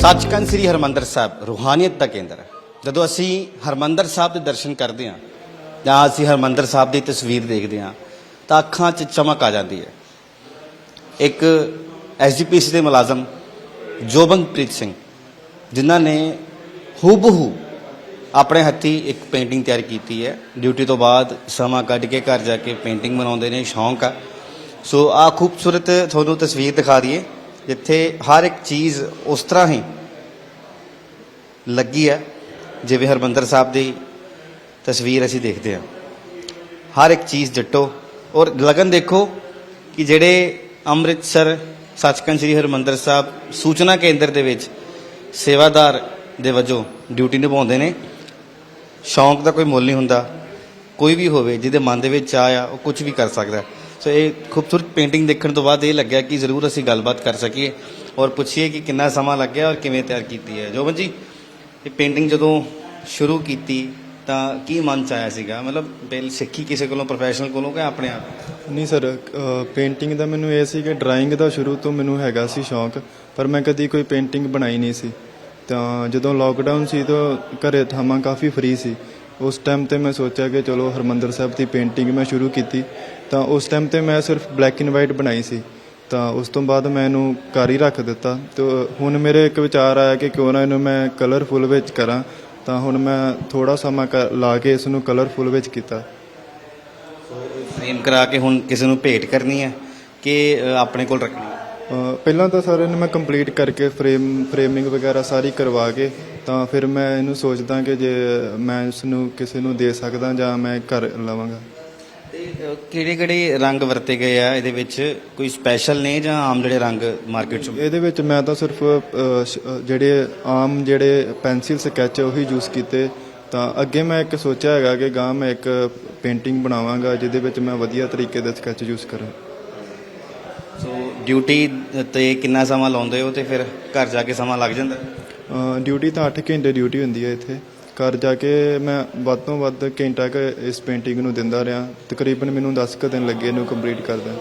ਸੱਚਖੰਡ ਸ੍ਰੀ ਹਰਮੰਦਰ ਸਾਹਿਬ, ਰੂਹਾਨੀਅਤ ਦਾ ਕੇਂਦਰ ਹੈ। ਜਦੋਂ ਅਸੀਂ ਹਰਮੰਦਰ ਸਾਹਿਬ ਦੇ ਦਰਸ਼ਨ ਕਰਦੇ ਹਾਂ, ਜਾਂ ਅਸੀਂ ਹਰਮੰਦਰ ਸਾਹਿਬ ਦੀ ਤਸਵੀਰ ਦੇਖਦੇ ਹਾਂ, ਤਾਂ ਅੱਖਾਂ 'ਚ ਚਮਕ ਆ ਜਾਂਦੀ ਹੈ। ਇੱਕ ਐਸਜੀਪੀਸੀ ਦੇ ਮੁਲਾਜ਼ਮ ਜੋਬਨਪ੍ਰੀਤ ਸਿੰਘ, ਜਿਨ੍ਹਾਂ ਨੇ ਹੂਬਹੂ ਆਪਣੇ ਹੱਥੀ ਇੱਕ ਪੇਂਟਿੰਗ ਤਿਆਰ ਕੀਤੀ ਹੈ। ਡਿਊਟੀ ਤੋਂ ਬਾਅਦ ਸਮਾਂ ਕੱਢ ਕੇ ਘਰ ਜਾ ਕੇ ਪੇਂਟਿੰਗ ਬਣਾਉਂਦੇ ਨੇ, ਸ਼ੌਂਕ ਆ। ਸੋ ਆ ਖੂਬਸੂਰਤ ਤੁਹਾਨੂੰ ਤਸਵੀਰ ਦਿਖਾ ਦਈਏ। ਜਿੱਥੇ ਹਰ ਇੱਕ ਚੀਜ਼ ਉਸ ਤਰ੍ਹਾਂ ਹੀ ਲੱਗੀ ਹੈ, ਜਿਵੇਂ ਹਰਮੰਦਰ ਸਾਹਿਬ ਦੀ ਤਸਵੀਰ ਅਸੀਂ ਦੇਖਦੇ ਹਾਂ। ਹਰ ਇੱਕ ਚੀਜ਼ ਜੱਟੋ ਔਰ ਲਗਨ ਦੇਖੋ ਕਿ ਜਿਹੜੇ ਅੰਮ੍ਰਿਤਸਰ ਸੱਚਖੰਡ ਸ੍ਰੀ ਹਰਮੰਦਰ ਸਾਹਿਬ ਸੂਚਨਾ ਕੇਂਦਰ ਦੇ ਵਿੱਚ ਸੇਵਾਦਾਰ ਦੇ ਵਜੋਂ ਡਿਊਟੀ ਨਿਭਾਉਂਦੇ ਨੇ, ਸ਼ੌਂਕ ਦਾ ਕੋਈ ਮੁੱਲ ਨਹੀਂ ਹੁੰਦਾ। ਕੋਈ ਵੀ ਹੋਵੇ, ਜਿਹਦੇ ਮਨ ਦੇ ਵਿੱਚ ਚਾਹ ਆ ਉਹ ਕੁਝ ਵੀ ਕਰ ਸਕਦਾ ਸੋ ਇਹ ਖੂਬਸੂਰਤ ਪੇਂਟਿੰਗ ਦੇਖਣ ਤੋਂ ਬਾਅਦ ਇਹ ਲੱਗਿਆ ਕਿ ਜ਼ਰੂਰ ਅਸੀਂ ਗੱਲਬਾਤ ਕਰ ਸਕੀਏ ਔਰ ਪੁੱਛੀਏ ਕਿ ਕਿੰਨਾ ਸਮਾਂ ਲੱਗਿਆ ਔਰ ਕਿਵੇਂ ਤਿਆਰ ਕੀਤੀ ਹੈ। ਜੋਬਨ ਜੀ, ਇਹ ਪੇਂਟਿੰਗ ਜਦੋਂ ਸ਼ੁਰੂ ਕੀਤੀ ਤਾਂ ਕੀ ਮਨ ਚ ਆਇਆ ਸੀਗਾ? ਮਤਲਬ ਪਹਿਲ ਸਿੱਖੀ ਕਿਸੇ ਕੋਲੋਂ ਪ੍ਰੋਫੈਸ਼ਨਲ ਕੋਲੋਂ ਕਿ ਆਪਣੇ ਆਪ? ਨਹੀਂ ਸਰ ਪੇਂਟਿੰਗ ਦਾ ਮੈਨੂੰ ਇਹ ਸੀ ਕਿ ਡਰਾਇੰਗ ਦਾ ਸ਼ੁਰੂ ਤੋਂ ਮੈਨੂੰ ਹੈਗਾ ਸੀ ਸ਼ੌਂਕ, ਪਰ ਮੈਂ ਕਦੀ ਕੋਈ ਪੇਂਟਿੰਗ ਬਣਾਈ ਨਹੀਂ ਸੀ। ਤਾਂ ਜਦੋਂ ਲੋਕਡਾਊਨ ਸੀ ਤਾਂ ਘਰੇ ਥਾਵਾਂ ਕਾਫੀ ਫ੍ਰੀ ਸੀ। ਉਸ ਟਾਈਮ ਤੇ ਮੈਂ ਸੋਚਿਆ ਕਿ ਚਲੋ ਹਰਮੰਦਰ ਸਾਹਿਬ ਦੀ ਪੇਂਟਿੰਗ ਮੈਂ ਸ਼ੁਰੂ ਕੀਤੀ। ਤਾਂ ਉਸ ਟਾਈਮ ਤੇ ਮੈਂ ਸਿਰਫ ਬਲੈਕ ਐਂਡ ਵਾਈਟ ਬਣਾਈ ਸੀ। ਤਾਂ ਉਸ ਤੋਂ ਬਾਅਦ ਮੈਂ ਇਹਨੂੰ ਕਰ ਹੀ ਰੱਖ ਦਿੱਤਾ। ਤੇ ਹੁਣ ਮੇਰੇ ਇੱਕ ਵਿਚਾਰ ਆਇਆ ਕਿ ਕਿਉਂ ਨਾ ਇਹਨੂੰ ਮੈਂ ਕਲਰਫੁਲ ਵਿੱਚ ਕਰਾਂ। ਤਾਂ ਹੁਣ ਮੈਂ ਥੋੜਾ ਸਮਾਂ ਲਾ ਕੇ ਇਸ ਨੂੰ ਕਲਰਫੁਲ ਵਿੱਚ ਕੀਤਾ। ਫਰੇਮ ਕਰਾ ਕੇ ਹੁਣ ਕਿਸੇ ਨੂੰ ਭੇਟ ਕਰਨੀ ਹੈ ਕਿ ਆਪਣੇ ਕੋਲ ਰੱਖਣੀ ਪਹਿਲਾਂ ਤਾਂ ਸਰ ਇਹਨੂੰ ਮੈਂ ਕੰਪਲੀਟ ਕਰਕੇ ਫਰੇਮ ਫਰੇਮਿੰਗ ਵਗੈਰਾ ਸਾਰੀ ਕਰਵਾ ਕੇ ਤਾਂ ਫਿਰ ਮੈਂ ਇਹਨੂੰ ਸੋਚਦਾ ਕਿ ਜੇ ਮੈਂ ਇਸ ਨੂੰ ਕਿਸੇ ਨੂੰ ਦੇ ਸਕਦਾ ਜਾਂ ਮੈਂ ਘਰ ਲਵਾਂਗਾ। ਤੇ ਕਿਹੜੇ ਕਿਹੜੇ ਰੰਗ ਵਰਤੇ ਗਏ ਆ? ਇਹਦੇ ਵਿੱਚ ਕੋਈ ਸਪੈਸ਼ਲ ਨੇ ਜਾਂ ਆਮ ਜਿਹੜੇ ਰੰਗ ਮਾਰਕੀਟ 'ਚ? ਇਹਦੇ ਵਿੱਚ ਮੈਂ ਤਾਂ ਸਿਰਫ ਜਿਹੜੇ ਆਮ ਜਿਹੜੇ ਪੈਨਸਿਲ ਸਕੈਚ ਉਹੀ ਯੂਜ਼ ਕੀਤੇ। ਤਾਂ ਅੱਗੇ ਮੈਂ ਇੱਕ ਸੋਚਿਆ ਹੈਗਾ ਕਿ ਗਾਂ ਮੈਂ ਇੱਕ ਪੇਂਟਿੰਗ ਬਣਾਵਾਂਗਾ ਜਿਹਦੇ ਵਿੱਚ ਮੈਂ ਵਧੀਆ ਤਰੀਕੇ ਦੇ ਸਕੈਚ ਯੂਜ਼ ਕਰਾਂ। ਸੋ ਡਿਊਟੀ ਤੇ ਕਿੰਨਾ ਸਮਾਂ ਲਾਉਂਦੇ ਹੋ ਤੇ ਫਿਰ ਘਰ ਜਾ ਕੇ ਸਮਾਂ ਲੱਗ ਜਾਂਦਾ? ਡਿਊਟੀ ਤਾਂ 8 ਘੰਟੇ ਡਿਊਟੀ ਹੁੰਦੀ ਹੈ ਇੱਥੇ। ਘਰ ਜਾ ਕੇ ਮੈਂ ਵੱਧ ਤੋਂ ਵੱਧ ਘੰਟਾ ਕੁ ਇਸ ਪੇਂਟਿੰਗ ਨੂੰ ਦਿੰਦਾ ਰਿਹਾ। ਤਕਰੀਬਨ ਮੈਨੂੰ 10 ਕੁ ਦਿਨ ਲੱਗੇ ਇਹਨੂੰ ਕੰਪਲੀਟ ਕਰਦਾ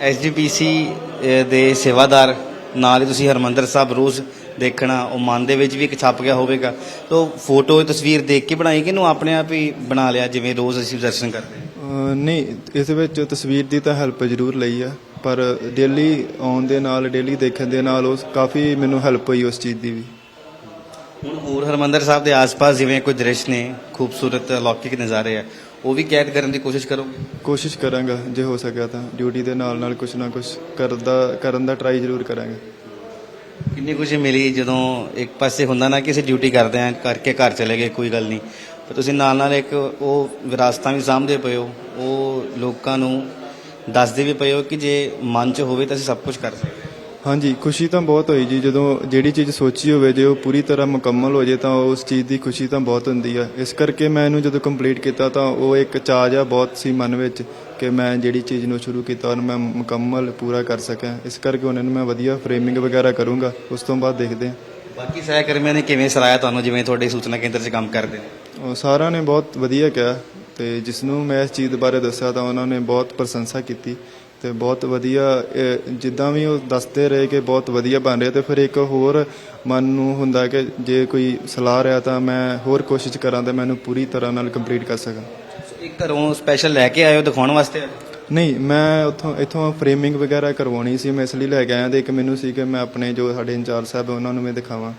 ਐਸਜੀਪੀਸੀ ਦੇ ਸੇਵਾਦਾਰ ਨਾਲ ਹੀ ਤੁਸੀਂ ਹਰਮੰਦਰ ਸਾਹਿਬ ਰੋਜ਼ ਦੇਖਣਾ ਉਹ ਮਨ ਦੇ ਵਿੱਚ ਵੀ ਇੱਕ ਛਪ ਗਿਆ ਹੋਵੇਗਾ। ਤੋ ਫੋਟੋ ਤਸਵੀਰ ਦੇਖ ਕੇ ਬਣਾਈ ਕਿ ਇਹਨੂੰ ਆਪਣੇ ਆਪ ਹੀ ਬਣਾ ਲਿਆ ਜਿਵੇਂ ਰੋਜ਼ ਅਸੀਂ ਦਰਸ਼ਨ ਕਰਦੇ ਹਾਂ? ਨਹੀਂ ਇਸ ਵਿੱਚ ਤਸਵੀਰ ਦੀ ਤਾਂ ਹੈਲਪ ਜ਼ਰੂਰ ਲਈ ਆ ਪਰ ਡੇਲੀ ਆਉਣ ਦੇ ਨਾਲ ਡੇਲੀ ਦੇਖਣ ਦੇ ਨਾਲ ਉਸ ਕਾਫੀ ਮੈਨੂੰ ਹੈਲਪ ਹੋਈ ਉਸ ਚੀਜ਼ ਦੀ ਵੀ। ਹੋਰ ਹਰਮੰਦਰ ਸਾਹਿਬ ਦੇ ਆਸ-ਪਾਸ ਜਿਵੇਂ ਕੋਈ ਦ੍ਰਿਸ਼ ਨੇ ਖੂਬਸੂਰਤ ਅਲੌਕਿਕ ਨਜ਼ਾਰੇ ਆ ਉਹ ਵੀ ਕੈਦ ਕਰਨ ਦੀ ਕੋਸ਼ਿਸ਼ ਕਰੋਗੇ ਕੋਸ਼ਿਸ਼ ਕਰਾਂਗਾ ਜੇ ਹੋ ਸਕਿਆ ਤਾਂ। ਡਿਊਟੀ ਦੇ ਨਾਲ ਨਾਲ ਕੁਝ ਨਾ ਕੁਝ ਕਰਦਾ ਕਰਨ ਦਾ ਟਰਾਈ ਜ਼ਰੂਰ ਕਰਾਂਗਾ। ਕਿੰਨੀ ਖੁਸ਼ੀ ਮਿਲੀ ਜਦੋਂ ਇੱਕ ਪਾਸੇ ਹੁੰਦਾ ਨਾ ਕਿ ਅਸੀਂ ਡਿਊਟੀ ਕਰਦੇ ਆਂ ਕਰਕੇ ਘਰ ਚਲੇ ਗਏ ਕੋਈ ਗੱਲ ਨਹੀਂ। ਪਰ ਤੁਸੀਂ ਨਾਲ ਨਾਲ ਇੱਕ ਉਹ ਵਿਰਾਸਤਾਂ ਵੀ ਸਾਂਭਦੇ ਪਏ ਹੋ ਉਹ ਲੋਕਾਂ ਨੂੰ ਦੱਸਦੇ ਵੀ ਪਏ ਹੋ ਕਿ ਜੇ ਮਨ 'ਚ ਹੋਵੇ ਤਾਂ ਅਸੀਂ ਸਭ ਕੁਝ ਕਰ ਸਕਦੇ ਹਾਂ ਹਾਂਜੀ ਖੁਸ਼ੀ ਤਾਂ ਬਹੁਤ ਹੋਈ ਜੀ। ਜਦੋਂ ਜਿਹੜੀ ਚੀਜ਼ ਸੋਚੀ ਹੋਵੇ ਜੇ ਉਹ ਪੂਰੀ ਤਰ੍ਹਾਂ ਮੁਕੰਮਲ ਹੋ ਜੇ ਤਾਂ ਉਸ ਚੀਜ਼ ਦੀ ਖੁਸ਼ੀ ਤਾਂ ਬਹੁਤ ਹੁੰਦੀ ਆ। ਇਸ ਕਰਕੇ ਮੈਂ ਇਹਨੂੰ ਜਦੋਂ ਕੰਪਲੀਟ ਕੀਤਾ ਤਾਂ ਉਹ ਇੱਕ ਚਾਅ ਜਿਹਾ ਬਹੁਤ ਸੀ ਮਨ ਵਿੱਚ ਕਿ ਮੈਂ ਜਿਹੜੀ ਚੀਜ਼ ਨੂੰ ਸ਼ੁਰੂ ਕੀਤਾ ਉਹਨੂੰ ਮੈਂ ਮੁਕੰਮਲ ਪੂਰਾ ਕਰ ਸਕਾਂ। ਇਸ ਕਰਕੇ ਉਹਨਾਂ ਨੂੰ ਮੈਂ ਵਧੀਆ ਫਰੇਮਿੰਗ ਵਗੈਰਾ ਕਰੂੰਗਾ। ਉਸ ਤੋਂ ਬਾਅਦ ਦੇਖਦੇ ਹਾਂ। ਬਾਕੀ ਸਹਿਕਰਮੀਆਂ ਨੇ ਕਿਵੇਂ ਸਰਾਇਆ ਤੁਹਾਨੂੰ ਜਿਵੇਂ ਤੁਹਾਡੇ ਸੂਚਨਾ ਕੇਂਦਰ 'ਚ ਕੰਮ ਕਰਦੇ ਨੇ? ਉਹ ਸਾਰਿਆਂ ਨੇ ਬਹੁਤ ਵਧੀਆ ਕਿਹਾ ਤੇ ਜਿਸ ਨੂੰ ਮੈਂ ਇਸ ਚੀਜ਼ ਬਾਰੇ ਦੱਸਿਆ ਤਾਂ ਉਹਨਾਂ ਨੇ ਬਹੁਤ ਪ੍ਰਸ਼ੰਸਾ ਕੀਤੀ। ਤੇ ਬਹੁਤ ਵਧੀਆ ਇਹ ਜਿੱਦਾਂ ਵੀ ਉਹ ਦੱਸਦੇ ਰਹੇ ਕਿ ਬਹੁਤ ਵਧੀਆ ਬਣ ਰਿਹਾ ਤੇ ਫਿਰ ਇੱਕ ਹੋਰ ਮਨ ਨੂੰ ਹੁੰਦਾ ਕਿ ਜੇ ਕੋਈ ਸਲਾਹ ਰਿਹਾ ਤਾਂ ਮੈਂ ਹੋਰ ਕੋਸ਼ਿਸ਼ ਕਰਾਂ ਤੇ ਮੈਨੂੰ ਪੂਰੀ ਤਰ੍ਹਾਂ ਨਾਲ ਕੰਪਲੀਟ ਕਰ ਸਕਾਂ। ਇੱਕ ਘਰੋਂ ਸਪੈਸ਼ਲ ਲੈ ਕੇ ਹੋ ਦਿਖਾਉਣ ਵਾਸਤੇ? ਨਹੀਂ ਮੈਂ ਉੱਥੋਂ ਇੱਥੋਂ ਫਰੇਮਿੰਗ ਵਗੈਰਾ ਕਰਵਾਉਣੀ ਸੀ ਮੈਂ ਇਸ ਲਈ ਲੈ ਕੇ ਆਇਆ ਤੇ ਇੱਕ ਮੈਨੂੰ ਸੀ ਕਿ ਮੈਂ ਆਪਣੇ ਜੋ ਸਾਡੇ ਇੰਚਾਰਜ ਸਾਹਿਬ ਉਹਨਾਂ ਨੂੰ ਮੈਂ ਦਿਖਾਵਾਂ।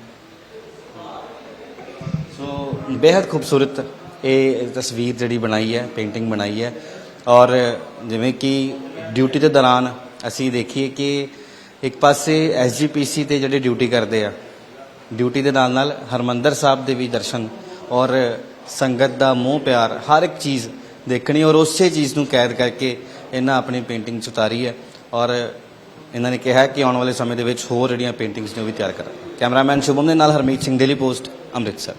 ਸੋ ਬੇहद ਖੂਬਸੂਰਤ ਇਹ ਤਸਵੀਰ ਜਿਹੜੀ ਬਣਾਈ ਹੈ ਪੇਂਟਿੰਗ ਬਣਾਈ ਹੈ ਔਰ ਜਿਵੇਂ ਕਿ ਡਿਊਟੀ ਦੇ ਦੌਰਾਨ ਅਸੀਂ ਦੇਖੀਏ ਕਿ ਇੱਕ ਪਾਸੇ ਐਸਜੀਪੀਸੀ ਤੇ ਜਿਹੜੇ ਡਿਊਟੀ ਕਰਦੇ ਆ, ਡਿਊਟੀ ਦੇ ਨਾਲ ਨਾਲ ਹਰਮੰਦਰ ਸਾਹਿਬ ਦੇ ਵੀ ਦਰਸ਼ਨ ਔਰ ਸੰਗਤ ਦਾ ਮੋਹ ਪਿਆਰ, ਹਰ ਇੱਕ ਚੀਜ਼ ਦੇਖਣੀ ਔਰ ਉਸੇ ਚੀਜ਼ ਨੂੰ ਕੈਦ ਕਰਕੇ ਇਹਨਾਂ ਆਪਣੀ ਪੇਂਟਿੰਗ 'ਚ ਉਤਾਰੀ ਹੈ ਔਰ ਇਹਨਾਂ ਨੇ ਕਿਹਾ ਕਿ ਆਉਣ ਵਾਲੇ ਸਮੇਂ ਦੇ ਵਿੱਚ ਹੋਰ ਜਿਹੜੀਆਂ ਪੇਂਟਿੰਗਸ ਨੇ ਉਹ ਵੀ ਤਿਆਰ ਕਰਾਂ ਕੈਮਰਾਮੈਨ ਸ਼ੁਭਮ ਦੇ ਨਾਲ ਹਰਮੀਤ ਸਿੰਘ ਡੇਲੀ ਪੋਸਟ ਅੰਮ੍ਰਿਤਸਰ।